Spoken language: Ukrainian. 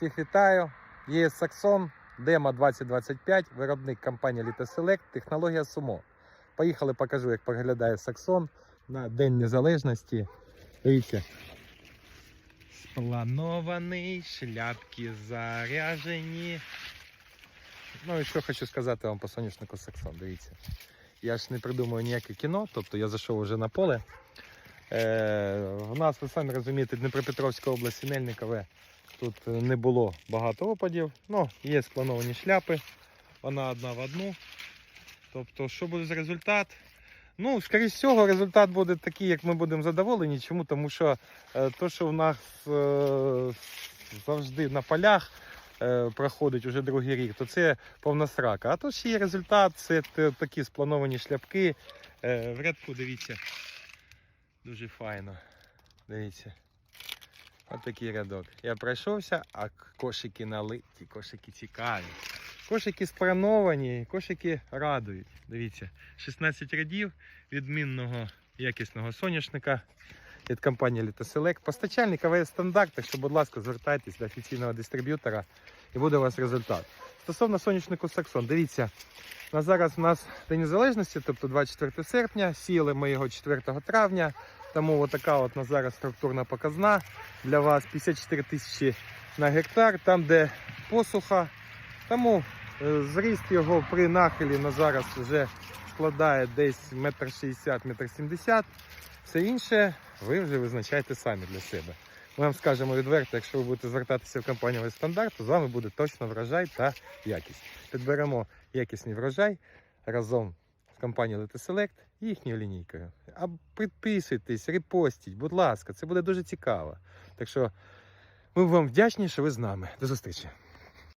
Всіх вітаю. Є Саксон, Дема 2025, виробник компанії Літоселект, технологія Сумо. Поїхали, покажу, як виглядає Саксон на День Незалежності. Дивіться. Спланований, шляпки заряжені. Ну і що хочу сказати вам по соняшнику Саксон. Дивіться. Я ж не придумую ніяке кіно, тобто я зайшов вже на поле. Е, у нас, ви самі розумієте, Дніпропетровська область, Сінельникове. Тут е, не було багато опадів. Ну, є сплановані шляпи. Вона одна в одну. Тобто, що буде за результат? Ну, скоріш всього, результат буде такий, як ми будемо задоволені. Чому? Тому що е, то, що в нас завжди на полях проходить уже другий рік, то це повна срака. А тут ще є результат, це такі сплановані шляпки. В рядку, дивіться, дуже файно. Дивіться. Ось такий рядок. Я пройшовся, а кошики налиті, кошики цікаві. Кошики спрановані, кошики радують. Дивіться, 16 рядів відмінного якісного соняшника від компанії Літоселект. Постачальник АВС стандарт, так що, будь ласка, звертайтесь до офіційного дистриб'ютора і буде у вас результат. Стосовно соняшнику Саксон, дивіться, на зараз у нас День Незалежності, тобто 24 серпня, сіяли ми його 4 травня. Тому отака от на зараз структурна показна для вас 54 тисячі на гектар, там де посуха. Тому е, зріст його при нахилі на зараз вже складає десь 1,60 метр 70 Все інше ви вже визначаєте самі для себе. Ми вам скажемо відверто, якщо ви будете звертатися в компанію «Весь стандарт, то з вами буде точно врожай та якість. Підберемо якісний врожай разом з компанією Select і їхньою лінійкою. А підписуйтесь, репостіть, будь ласка, це буде дуже цікаво. Так що ми вам вдячні, що ви з нами. До зустрічі.